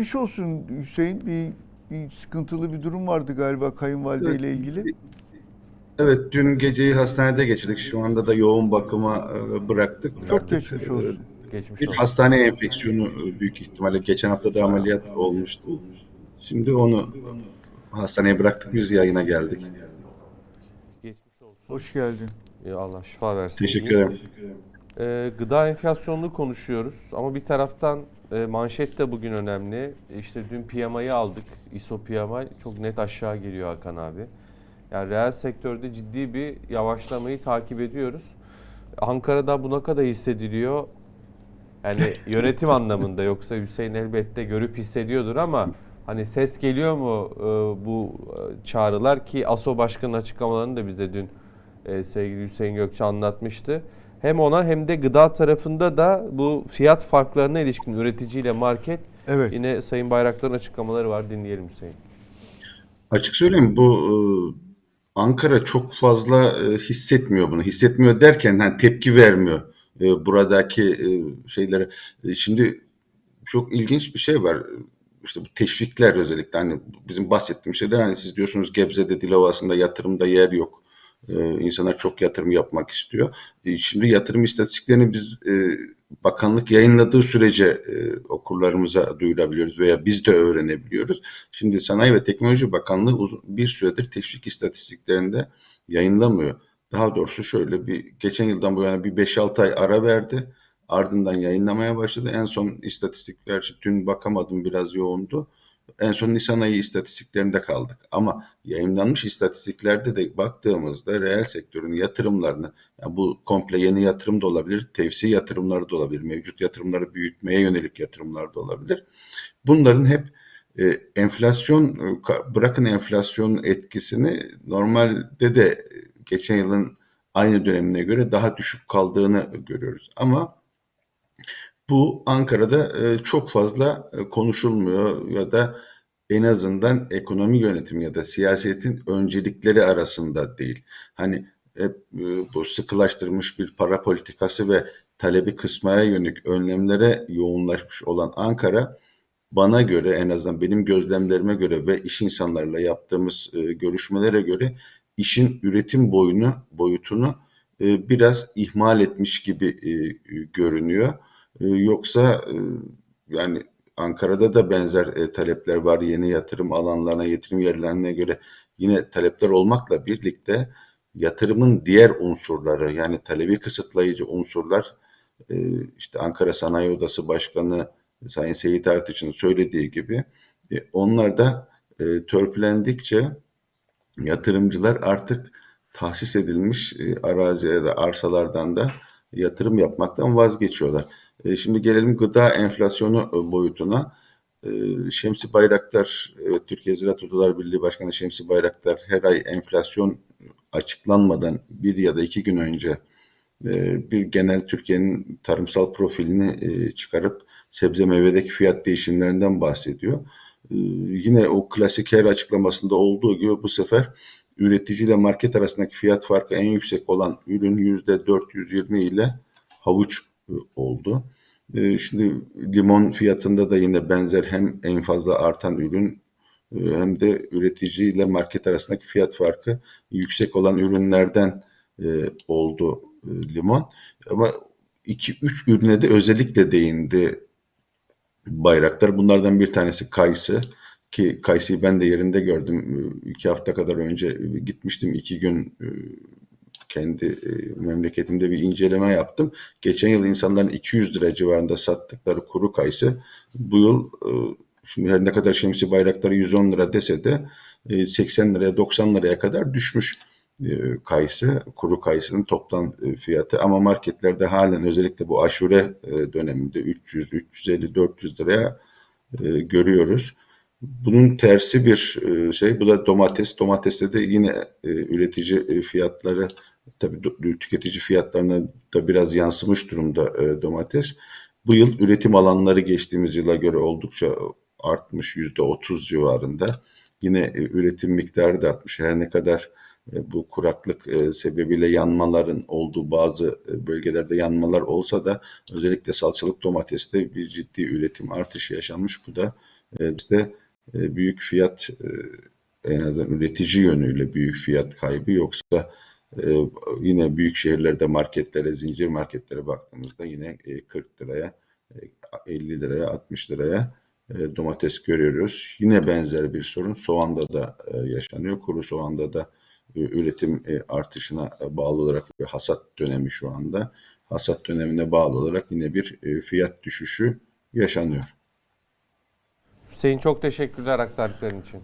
Geçmiş olsun Hüseyin. Bir, bir sıkıntılı bir durum vardı galiba kayınvalide ile ilgili. Evet, dün geceyi hastanede geçirdik. Şu anda da yoğun bakıma e, bıraktık. Çok Artık, geçmiş e, olsun. Geçmiş Bir olsun. hastane enfeksiyonu e, büyük ihtimalle. Geçen hafta da ameliyat olmuştu. Şimdi onu hastaneye bıraktık. Biz yayına geldik. Geçmiş olsun. Hoş geldin. Ya Allah şifa versin. Teşekkür ederim. Ee, gıda enflasyonunu konuşuyoruz ama bir taraftan e, manşet de bugün önemli. İşte dün PMI'yi aldık. ISO PMI çok net aşağı geliyor Hakan abi. Yani reel sektörde ciddi bir yavaşlamayı takip ediyoruz. Ankara'da bu ne kadar hissediliyor? Yani yönetim anlamında yoksa Hüseyin elbette görüp hissediyordur ama hani ses geliyor mu e, bu e, çağrılar ki ASO Başkanı'nın açıklamalarını da bize dün e, sevgili Hüseyin Gökçe anlatmıştı. Hem ona hem de gıda tarafında da bu fiyat farklarına ilişkin üreticiyle market Evet. yine Sayın Bayraktar'ın açıklamaları var. Dinleyelim Hüseyin. Açık söyleyeyim bu e, Ankara çok fazla e, hissetmiyor bunu. Hissetmiyor derken hani tepki vermiyor e, buradaki şeylere. Şimdi çok ilginç bir şey var. İşte bu teşvikler özellikle hani bizim bahsettiğim şeyler hani siz diyorsunuz Gebze'de Dilovası'nda yatırımda yer yok. E, insanlar çok yatırım yapmak istiyor. E, şimdi yatırım istatistiklerini biz e, bakanlık yayınladığı sürece e, okurlarımıza duyurabiliyoruz veya biz de öğrenebiliyoruz. Şimdi Sanayi ve Teknoloji Bakanlığı bir süredir teşvik istatistiklerinde yayınlamıyor. Daha doğrusu şöyle bir geçen yıldan bu yana bir 5-6 ay ara verdi. Ardından yayınlamaya başladı. En son istatistikler dün bakamadım biraz yoğundu. En son Nisan ayı istatistiklerinde kaldık. Ama yayınlanmış istatistiklerde de baktığımızda reel sektörün yatırımlarını, yani bu komple yeni yatırım da olabilir, tevsi yatırımları da olabilir, mevcut yatırımları büyütmeye yönelik yatırımlar da olabilir. Bunların hep e, enflasyon, e, bırakın enflasyon etkisini normalde de geçen yılın aynı dönemine göre daha düşük kaldığını görüyoruz. Ama bu Ankara'da e, çok fazla e, konuşulmuyor ya da en azından ekonomi yönetimi ya da siyasetin öncelikleri arasında değil. Hani hep e, bu sıkılaştırmış bir para politikası ve talebi kısmaya yönelik önlemlere yoğunlaşmış olan Ankara bana göre en azından benim gözlemlerime göre ve iş insanlarıyla yaptığımız e, görüşmelere göre işin üretim boyunu boyutunu e, biraz ihmal etmiş gibi görünüyor. E, yoksa e, yani Ankara'da da benzer e, talepler var yeni yatırım alanlarına, yatırım yerlerine göre yine talepler olmakla birlikte yatırımın diğer unsurları yani talebi kısıtlayıcı unsurlar e, işte Ankara Sanayi Odası Başkanı Sayın Seyit Artıç'ın söylediği gibi onlar da e, törpülendikçe yatırımcılar artık tahsis edilmiş e, arazi arsalardan da yatırım yapmaktan vazgeçiyorlar. E, şimdi gelelim gıda enflasyonu e, boyutuna. E, Şemsi Bayraktar, Türkiye Ziraat Odalar Birliği Başkanı Şemsi Bayraktar her ay enflasyon açıklanmadan bir ya da iki gün önce bir genel Türkiye'nin tarımsal profilini çıkarıp sebze meyvedeki fiyat değişimlerinden bahsediyor. Yine o klasik her açıklamasında olduğu gibi bu sefer üretici ile market arasındaki fiyat farkı en yüksek olan ürün yüzde 420 ile havuç oldu. E, Şimdi limon fiyatında da yine benzer hem en fazla artan ürün e, hem de üretici ile market arasındaki fiyat farkı yüksek olan ürünlerden e, oldu limon. Ama 2-3 ürüne de özellikle değindi Bayraktar. Bunlardan bir tanesi kayısı ki kayısıyı ben de yerinde gördüm. İki hafta kadar önce gitmiştim. iki gün kendi e, memleketimde bir inceleme yaptım. Geçen yıl insanların 200 lira civarında sattıkları kuru kayısı bu yıl e, şimdi her ne kadar Şemsi Bayraktarı 110 lira dese de e, 80 liraya 90 liraya kadar düşmüş e, kayısı, kuru kayısının toptan e, fiyatı ama marketlerde halen özellikle bu aşure e, döneminde 300, 350, 400 liraya e, görüyoruz. Bunun tersi bir e, şey, bu da domates. Domateste de yine e, üretici e, fiyatları, tabii tüketici fiyatlarına da biraz yansımış durumda e, domates. Bu yıl üretim alanları geçtiğimiz yıla göre oldukça artmış, yüzde otuz civarında. Yine e, üretim miktarı da artmış. Her ne kadar e, bu kuraklık e, sebebiyle yanmaların olduğu bazı e, bölgelerde yanmalar olsa da özellikle salçalık domateste bir ciddi üretim artışı yaşanmış. Bu da e, bizde e, büyük fiyat e, en azından üretici yönüyle büyük fiyat kaybı yoksa e, yine büyük şehirlerde marketlere, zincir marketlere baktığımızda yine e, 40 liraya, e, 50 liraya, 60 liraya e, domates görüyoruz. Yine benzer bir sorun soğanda da e, yaşanıyor. Kuru soğanda da e, üretim e, artışına e, bağlı olarak ve hasat dönemi şu anda. Hasat dönemine bağlı olarak yine bir e, fiyat düşüşü yaşanıyor. Hüseyin çok teşekkürler aktardıkların için.